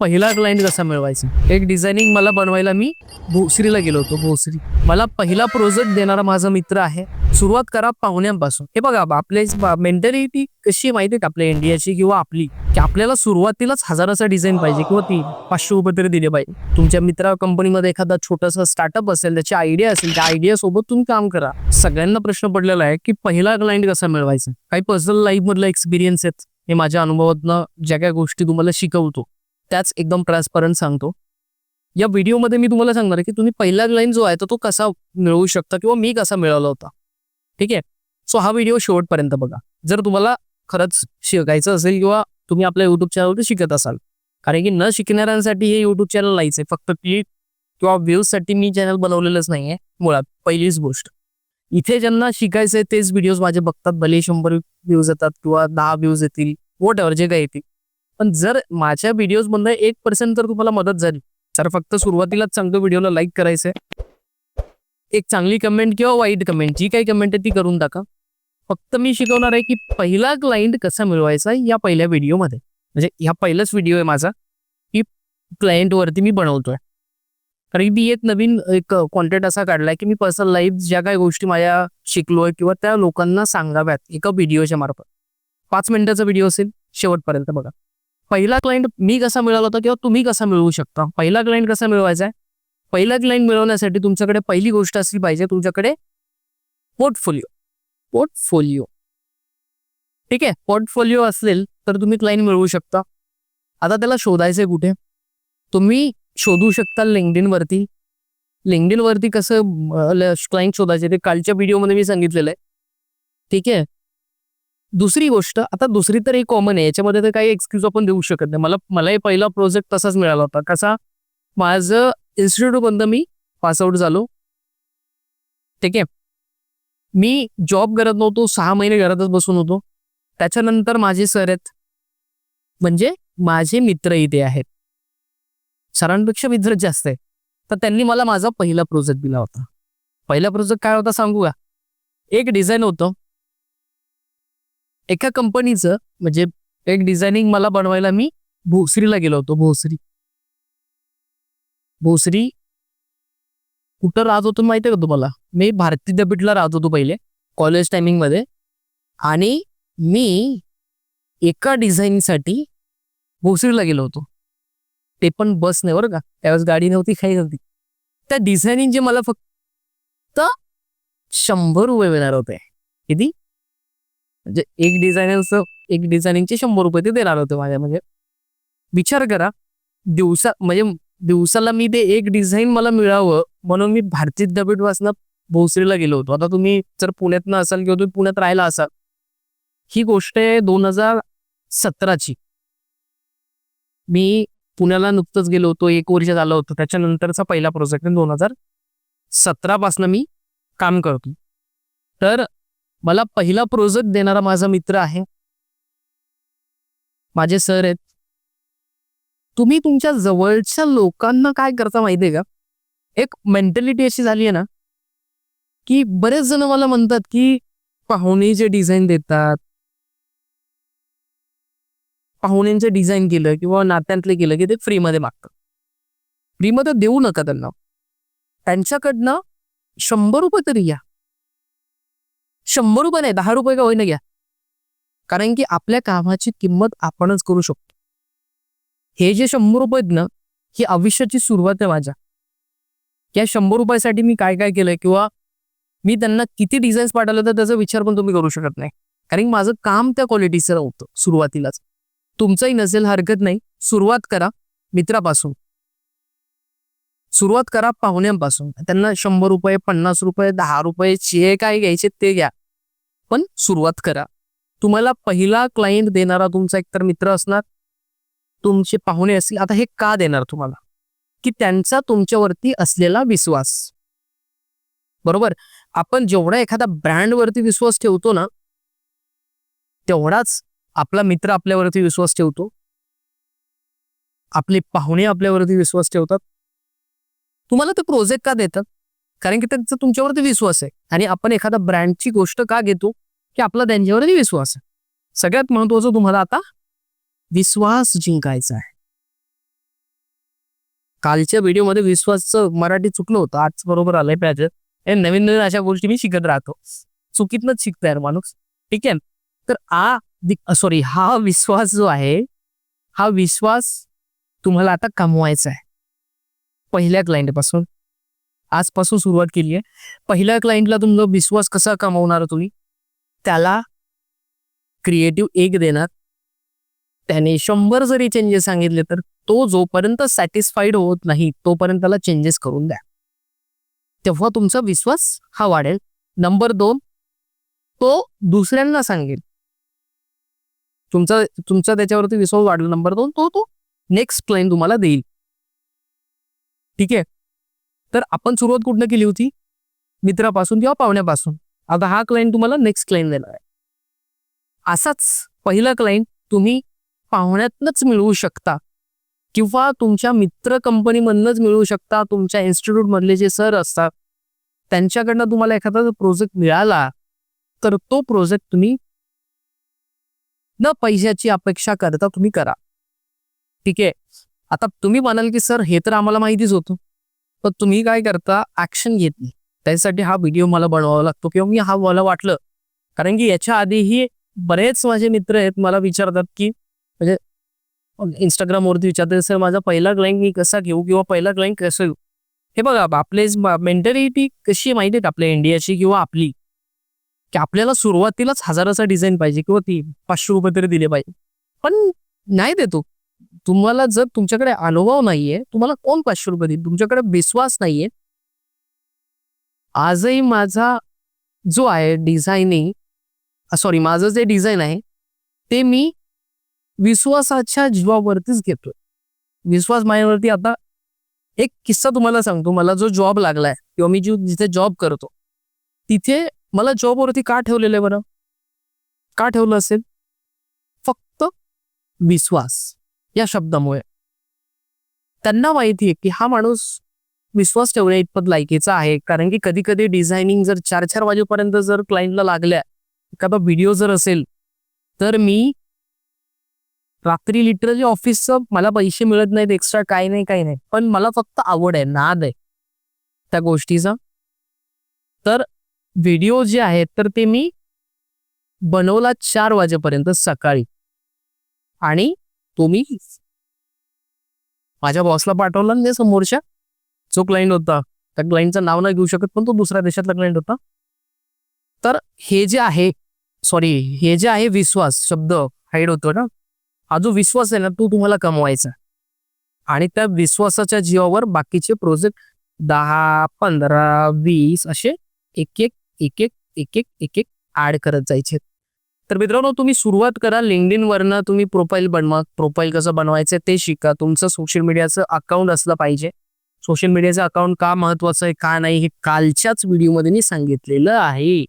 पहिला क्लायंट कसा मिळवायचा? एक डिझायनिंग मला बनवायला मी भोसरीला गेलो होतो भोसरी. मला पहिला प्रोजेक्ट देणारा माझा मित्र आहे. सुरुवात करा पाहुण्यांपासून. हे बघा आपल्या मेंटॅलिटी कशी आहे माहिती आहे का? आपल्या इंडियाची किंवा आपली. की आपल्याला सुरुवातीलाच हजाराचा डिझाईन पाहिजे किंवा ती पाचशे रुपये तरी दिले पाहिजे. तुमच्या मित्रा कंपनीमध्ये एखादा छोटासा स्टार्टअप असेल त्याची आयडिया असेल त्या आयडिया सोबत तुम्ही काम करा. सगळ्यांना प्रश्न पडलेला आहे की पहिला क्लायंट कसा मिळवायचा? काही पर्सनल लाईफ मधला एक्सपिरियन्स आहेत? हे माझ्या अनुभवातनं ज्या काही गोष्टी तुम्हाला शिकवतो. त्याच एकदम ट्रान्सपरंट सांगतो. या व्हिडिओमध्ये मी तुम्हाला सांगणार आहे की तुम्ही पहिला लाईन जो आहे तो तो कसा मिळवू शकता किंवा मी कसा मिळवला होता. ठीक आहे? सो हा व्हिडिओ शेवटपर्यंत बघा. जर तुम्हाला खरंच शिकायचं असेल किंवा तुम्ही आपल्या युट्यूब चॅनलवर शिकत असाल. कारण की न शिकणाऱ्यांसाठी हे युट्यूब चॅनल नाहीच आहे. फक्त क्लिक किंवा व्ह्यूजसाठी मी चॅनल बनवलेलंच नाही आहे मुळात पहिलीच गोष्ट. इथे ज्यांना शिकायचं आहे तेच व्हिडिओज माझे बघतात. भले शंभर व्ह्यूज येतात किंवा दहा व्ह्यूज येतील. वॉट एव्हर जे काही येतील. पण जर माझ्या व्हिडिओज मधनं एक पर्सेंट जर तुम्हाला मदत झाली. तर फक्त सुरुवातीलाच सांगतो व्हिडिओला लाईक करायचंय. एक चांगली कमेंट किंवा वाईट कमेंट जी काही कमेंट आहे ती करून टाका. फक्त मी शिकवणार आहे की पहिला क्लायंट कसा मिळवायचा या पहिल्या व्हिडिओमध्ये. म्हणजे ह्या पहिलाच व्हिडिओ आहे माझा की क्लायंट वरती मी बनवतोय. कारण मी एक नवीन एक कॉन्टेंट असा काढलाय की मी पर्सनल लाईफ ज्या काही गोष्टी माझ्या शिकलोय किंवा त्या लोकांना सांगाव्यात एका व्हिडिओच्या मार्फत. पाच मिनिटाचा व्हिडिओ असेल शेवटपर्यंत बघा. पहिला क्लायंट मी कसा मिळाला होता किंवा तुम्ही कसा मिळवू शकता? पहिला क्लायंट कसा मिळवायचा आहे? पहिला क्लायंट मिळवण्यासाठी तुमच्याकडे पहिली गोष्ट असली पाहिजे तुमच्याकडे पोर्टफोलिओ पोर्टफोलिओ ठीक आहे? पोर्टफोलिओ असेल तर तुम्ही क्लायंट मिळवू शकता. आता त्याला शोधायचं आहे कुठे? तुम्ही शोधू शकता लिंकडिन वरती. लिंकडिन वरती कसं क्लायंट शोधायचे ते कालच्या व्हिडिओमध्ये मी सांगितलेलं आहे. ठीक आहे? दुसरी गोष्ट आता दुसरी तर एक कॉमन आहे याच्यामध्ये तर काही एक्सक्यूज आपण देऊ शकत नाही. मला मलाही पहिला प्रोजेक्ट तसाच मिळाला होता. कसा? माझं इन्स्टिट्यूट बंद मी पासआउट झालो. ठीक आहे? मी जॉब करत नव्हतो सहा महिने घरातच बसून होतो. त्याच्यानंतर माझे सर आहेत. म्हणजे माझे मित्र इथे आहेत. सरांपेक्षा मित्र जास्त आहे. तर त्यांनी मला माझा पहिला प्रोजेक्ट दिला होता. पहिला प्रोजेक्ट काय होता सांगू का एक डिझाईन होतं. एका कंपनीचं म्हणजे एक डिझायनिंग मला बनवायला मी भोसरीला गेलो होतो भोसरी. भोसरी कुठं राहत होतो माहिती आहे का तुम्हाला? मी भारती विद्यापीठला राहत होतो पहिले कॉलेज टायमिंगमध्ये आणि मी एका डिझाईनसाठी भोसरीला गेलो होतो. ते पण बस नाही बरं का त्यावेळेस गाडी नव्हती काही नव्हती. त्या डिझायनिंगचे मला फक्त शंभर रुपये मिळणार होते. किती? म्हणजे एक डिझायनरचं एक डिझायनिंगचे शंभर रुपये ते देणार होते माझ्या म्हणजे विचार करा. दिवसा म्हणजे दिवसाला मी ते एक डिझाईन मला मिळावं म्हणून मी भारती विद्यापीठपासून भोसरीला गेलो होतो. आता तुम्ही जर पुण्यातनं असाल किंवा तुम्ही पुण्यात राहिला असाल ही गोष्ट आहे दोन हजार सतराची. मी पुण्याला नुकतंच गेलो होतो एक वर्ष झालं होतं. त्याच्यानंतरचा पहिला प्रोजेक्ट दोन हजार सतरापासून मी काम करतो. तर मला पहिला प्रोजेक्ट देणारा माझा मित्र आहे. माझे सर आहेत. तुम्ही तुमच्या जवळच्या लोकांना काय करता माहितीये का? एक मेंटॅलिटी अशी झाली आहे ना की बरेच जण मला म्हणतात की पाहुणे जे डिझाईन देतात पाहुण्यांचं डिझाईन केलं किंवा नात्यांतले केलं की ते फ्रीमध्ये मागतात. फ्रीमध्ये देऊ नका त्यांना. त्यांच्याकडनं शंभर रुपये तरी या. शंभर रुपये नाही दहा रुपये का होईना घ्या. कारण की आपल्या कामाची किंमत आपणच करू शकतो. हे जे शंभर रुपये आहेत ना ही आयुष्याची सुरुवात आहे माझ्या. या शंभर रुपयासाठी मी काय काय केलंय किंवा मी त्यांना किती डिझाईन्स पाठवले तर त्याचा विचार पण तुम्ही करू शकत नाही. कारण माझं काम त्या क्वालिटीचं नव्हतं सुरुवातीलाच. तुमचंही नसेल हरकत नाही सुरुवात करा मित्रापासून. सुरुवात करा पाहुण्यांपासून. त्यांना शंभर रुपये पन्नास रुपये दहा रुपये जे काय घ्यायचे ते घ्या. पण सुरुवात करा. तुम्हाला पहिला क्लायंट देणारा तुमचा एकतर मित्र असणार तुमचे पाहुणे असतील आता हे का देणार तुम्हाला? की त्यांचा तुमच्यावरती असलेला विश्वास. बरोबर? आपण जेवढा एखादा ब्रँडवरती विश्वास ठेवतो ना तेवढाच आपला मित्र आपल्यावरती विश्वास ठेवतो. आपले पाहुणे आपल्यावरती विश्वास ठेवतात. तुम्हाला ते प्रोजेक्ट का देतात? कारण की त्यांचा तुमच्यावरती विश्वास आहे. आणि आपण एखादा ब्रँडची गोष्ट का घेतो की आपला त्यांच्यावरती विश्वास आहे. सगळ्यात महत्वाचं तुम्हाला आता विश्वास जिंकायचा आहे. कालच्या व्हिडिओमध्ये विश्वासचं मराठी चुकलं होतं. आज बरोबर आलंय पाहिजे. हे नवीन नवीन अशा गोष्टी मी शिकत राहतो. चुकीतनच शिकता यार माणूस. ठीक आहे? तर आ सॉरी हा विश्वास जो आहे हा विश्वास तुम्हाला आता कमवायचा आहे. पहिल्या क्लायंटपासून. आजपासून सुरुवात केली आहे. पहिल्या क्लायंटला तुमचा विश्वास कसा कमवणार तुम्ही? त्याला क्रिएटिव्ह एक देणार. त्याने शंभर जरी चेंजेस सांगितले तर तो जोपर्यंत सॅटिस्फाईड होत नाही तोपर्यंत त्याला चेंजेस करून द्या. तेव्हा तुमचा विश्वास हा वाढेल. नंबर दोन तो दुसऱ्यांना सांगेल. तुमचा तुमचा त्याच्यावरती विश्वास वाढला. नंबर दोन तो तो नेक्स्ट क्लाइंट तुम्हाला देईल. ठीक आहे? तर आपण सुरुवात कुठनं केली होती? मित्रापासून किंवा पाहुण्यापासून? आता हा क्लायंट तुम्हाला नेक्स्ट क्लायंट देणार आहे. असाच पहिला क्लायंट तुम्ही पाहुण्यातनच मिळवू शकता. किंवा तुमच्या मित्र कंपनीमधनंच मिळवू शकता. तुमच्या इन्स्टिट्यूट मधले जे सर असतात त्यांच्याकडनं तुम्हाला एखादा जर प्रोजेक्ट मिळाला तर तो प्रोजेक्ट तुम्ही न पैशाची अपेक्षा करता तुम्ही करा. ठीक? आहे आता तुम्ही म्हणाल की सर हे तर आम्हाला माहितीच होतं. पण तुम्ही काय करता? ऍक्शन घेत नाही. त्यासाठी हा व्हिडिओ मला बनवावा लागतो किंवा मी हा मला वाटलं. कारण की याच्या आधीही बरेच माझे मित्र आहेत मला विचारतात की म्हणजे इंस्टाग्रामवरती विचारतात सर माझा पहिला क्लायंट मी कसा घेऊ किंवा पहिला क्लायंट कसं घेऊ? हे बघा आपले मेंटॅलिटी कशी आहे माहिती आहे आपल्या इंडियाची किंवा आपली. की आपल्याला सुरुवातीलाच हजाराचा डिझाईन पाहिजे किंवा ती पाचशे रुपये तरी दिले पाहिजे. पण नाही देतो. तुम्हाला जर तुमच्याकडे अनुभव नाहीये तुम्हाला कोण पाचशे रुपये देईल? तुमच्याकडे विश्वास नाहीये. आजही माझा जो आहे डिझायनिंग सॉरी माझं जे डिझाईन आहे ते मी विश्वासाच्या जीवावरतीच घेतोय. विश्वास माझ्यावरती आता एक किस्सा तुम्हाला सांगतो. मला जो जॉब लागलाय किंवा मी जो जिथे जॉब करतो तिथे मला जॉबवरती का ठेवलेलं आहे बरं? का ठेवलं असेल? फक्त विश्वास. या शब्दामुळे. त्यांना माहिती आहे की हा माणूस विश्वास ठेवण्या इतपत लायकीचा आहे. कारण की कधी कधी डिझायनिंग जर चार चार वाजेपर्यंत जर क्लाइंटला लागल्या एखादा व्हिडिओ जर असेल तर मी रात्री लिटरली ऑफिसचं मला पैसे मिळत नाहीत एक्स्ट्रा काही नाही काही नाही. पण मला फक्त आवड आहे नाद आहे त्या गोष्टीचा. तर व्हिडिओ जे आहेत तर ते मी बनवला चार वाजेपर्यंत सकाळी. आणि तो मी माझ्या बॉसला पाठवला नाही समोरच्या? जो क्लाइंट होता. त्या क्लाइंटचं नाव नाही घेऊ शकत पण तो दुसऱ्या देशातला क्लाइंट होता. तर हे जे आहे सॉरी हे जे आहे विश्वास शब्द हाईड होतो ना? हा जो विश्वास आहे ना तो तुम्हाला कमवायचा आणि त्या विश्वासाच्या जीवावर बाकीचे प्रोजेक्ट दहा पंधरा वीस असे एक एक एक एक एक एक एक ऍड करत जायचे. तर मित्रांनो तुम्ही सुरुवात करा लिंकडिन वरनं तुम्ही प्रोफाईल बनवा. प्रोफाईल कसं बनवायचं ते शिका. तुमचं सोशल मीडियाचं अकाउंट असलं पाहिजे. सोशल मीडियाचं अकाउंट का महत्वाचं आहे का नाही हे कालच्याच व्हिडिओमध्ये मी सांगितलेलं आहे.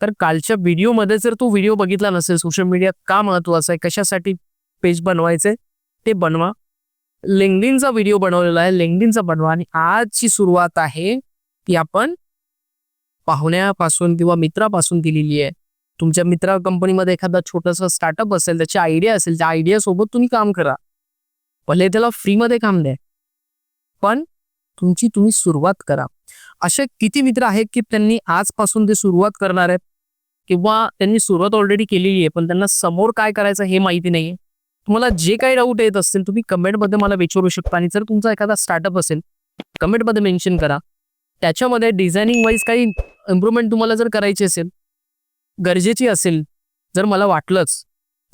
तर कालच्या व्हिडिओमध्ये जर तू व्हिडिओ बघितला नसेल सोशल मीडिया का महत्त्वाचा आहे कशासाठी पेज बनवायचंय ते बनवा. लिंकडिनचा व्हिडिओ बनवलेला आहे लिंकडिनचा बनवा. आणि आजची सुरुवात आहे ती आपण पाहुण्यापासून किंवा मित्रापासून दिलेली आहे. तुमच्या मित्र कंपनीमध्ये एखादा छोटासा स्टार्टअप असेल त्याची आयडिया असेल त्या आयडिया सोबत तुम्ही काम करा. भले त्याला फ्रीमध्ये काम द्या. पण तुमची तुम्ही सुरुवात करा. असे किती मित्र आहेत की त्यांनी आजपासून ते सुरुवात करणार आहेत? किंवा त्यांनी सुरुवात ऑलरेडी केलेली आहे पण त्यांना समोर काय करायचं हे माहिती नाहीये? तुम्हाला जे काही डाऊट येत असतील तुम्ही कमेंटमध्ये मला विचारू शकता. आणि जर तुमचा एखादा स्टार्टअप असेल कमेंटमध्ये मेन्शन करा. त्याच्यामध्ये डिझायनिंग वाईज काही इम्प्रूव्हमेंट तुम्हाला जर करायची असेल गरजेची असेल जर मला वाटलंच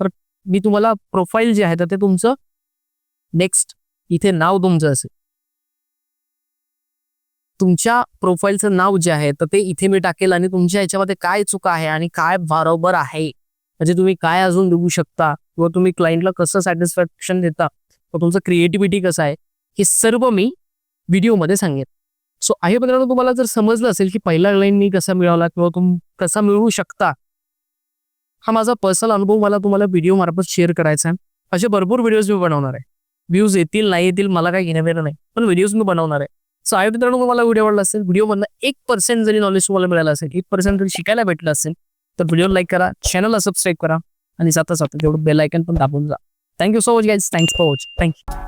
तर मी तुम्हाला प्रोफाईल जे आहे तर ते तुमचं नेक्स्ट इथे नाव तुमचं असेल. तुमच्या प्रोफाईलचं नाव जे आहे तर ते इथे मी टाकेल आणि तुमच्या ह्याच्यामध्ये काय चुका आहे आणि काय बरोबर आहे. म्हणजे तुम्ही काय अजून देऊ शकता किंवा तुम्ही क्लायंटला कसं सॅटिस्फॅक्शन देता किंवा तुमचं क्रिएटिव्हिटी कसं आहे हे सर्व मी व्हिडिओमध्ये सांगेन. सो आहे मित्रांनो तुम्हाला जर समजलं असेल की पहिला क्लायंट मी कसा मिळवला किंवा तुम कसा मिळवू शकता हा माझा पर्सनल अनुभव मला तुम्हाला व्हिडिओ मार्फत शेअर करायचा आहे. असे भरपूर व्हिडिओज मी बनवणार आहे. व्ह्यूज येतील नाही येतील मला काही घेणं नाही पण व्हिडिओज मी बनवणार आहे. सो आहे मित्रांनो तुम्हाला व्हिडिओ आवडला असेल व्हिडिओमधनं एक पर्सेंट जरी नॉलेज तुम्हाला मिळालं असेल एक पर्सेंट जरी शिकायला भेटलं असेल तर व्हिडिओ लाईक करा चॅनलला सबस्क्राईब करा आणि जाता जाता तेवढं बेल आयकन पण दाबून जा. Thank you so much guys thanks for watching thank you